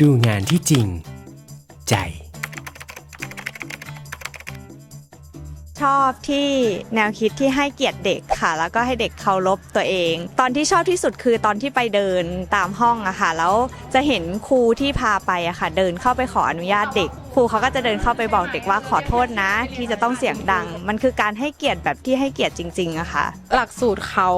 ดูงานที่จริง ใจ ชอบที่แนวคิดที่ให้เกียรติเด็กค่ะ แล้วก็ให้เด็กเคารพตัวเอง ตอนที่ชอบที่สุดคือตอนที่ไปเดินตามห้องอะค่ะ แล้วจะเห็นครูที่พาไปอะค่ะ เดินเข้าไปขออนุญาตเด็ก ครูเขาก็จะเดินเข้าไปบอกเด็กว่าขอโทษนะ ที่จะต้องเสียงดัง มันคือการให้เกียรติแบบที่ให้เกียรติจริงๆอะค่ะ หลักสูตรเขา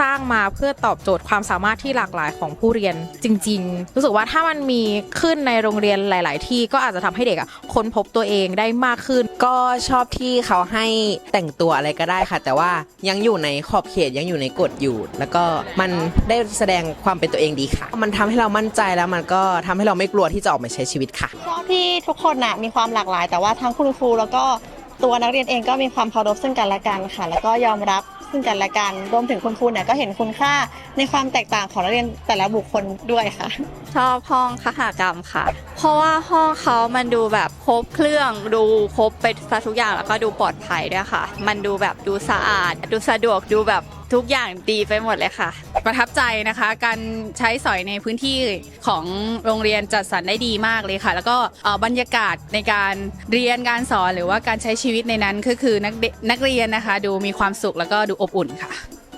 สร้างมาเพื่อตอบโจทย์ความสามารถที่หลากหลายของผู้เรียนจริง ๆ รู้สึกว่าถ้ามันมีขึ้นในโรงเรียนหลาย ๆ ที่ก็อาจจะทำให้เด็กอะค้นพบตัวเองได้มากขึ้น ก็ชอบที่เขาให้แต่งตัวอะไรก็ได้ค่ะ แต่ว่ายังอยู่ในขอบเขตยังอยู่ในกฎอยู่ แล้วก็มันได้แสดงความเป็นตัวเองดีค่ะ มันทำให้เรามั่นใจแล้วมันก็ทำให้เราไม่กลัวที่จะออกมาใช้ชีวิตค่ะชอบที่ทุกคนนะมีความหลากหลาย แต่ว่าทั้งคุณครูแล้วก็ตัวนักเรียนเองก็มีความเคารพซึ่งกันและกันค่ะ แล้วก็ยอมรับ ซึ่งกันและกันรวมถึงคุณครูเนี่ยก็เห็นคุณค่าในความแตกต่างของนักเรียนแต่ละบุคคลด้วยค่ะ ชอบห้องคหกรรมค่ะ เพราะว่าห้องเขามันดูแบบครบเครื่องดูครบไปซะทุกอย่างแล้วก็ดูปลอดภัยด้วยค่ะ มันดูแบบดูสะอาด ดูสะดวกดูแบบทุกอย่างดีไปหมดเลยค่ะ ประทับใจนะคะ การใช้สอยในพื้นที่ของโรงเรียนจัดสรรได้ดีมากเลยค่ะ แล้วก็เอ่อบรรยากาศในการเรียนการสอนหรือว่าการใช้ชีวิตในนั้นก็คือนักเด็กนักเรียนนะคะ ดูมีความสุขแล้วก็ดูอบอุ่นค่ะ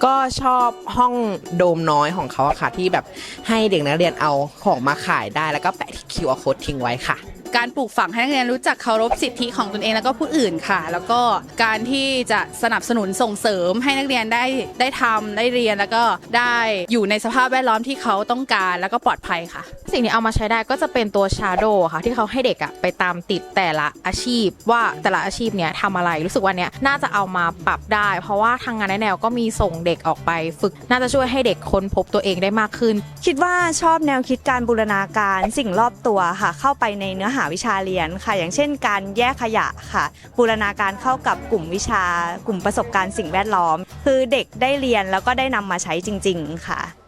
ก็ชอบห้องโดมน้อยของเขาอะค่ะที่แบบให้เด็กนักเรียนเอาของมาขายได้แล้วก็แปะที่ QR code ทิ้งไว้ค่ะ การปลูกฝังให้นักเรียนรู้จักเคารพสิทธิของตนเองแล้วก็ผู้อื่นค่ะ แล้วก็การที่จะสนับสนุนส่งเสริมให้นักเรียนได้ได้ทำได้เรียนแล้วก็ได้อยู่ในสภาพแวดล้อมที่เขาต้องการแล้วก็ปลอดภัยค่ะ สิ่งที่เอามาใช้ได้ก็จะเป็นตัว Shadow ค่ะที่เขาให้เด็กอะไปตามติดแต่ละอาชีพ ว่าแต่ละอาชีพเนี้ยทำอะไรรู้สึกว่าเนี้ยน่าจะเอามาปรับได้ เพราะว่าทางงานแนวก็มีส่งเด็กออกไป ฝึกน่าจะช่วยให้เด็กค้นพบตัวเองได้มากขึ้น คิดว่าชอบแนวคิดการบูรณาการสิ่งรอบตัวค่ะ เข้าไปในเนื้อหาวิชาเรียนค่ะ อย่างเช่น การแยกขยะค่ะ บูรณาการเข้ากับกลุ่มวิชากลุ่มประสบการณ์สิ่งแวดล้อม คือเด็กได้เรียนแล้วก็ได้นำมาใช้จริง ๆ ค่ะ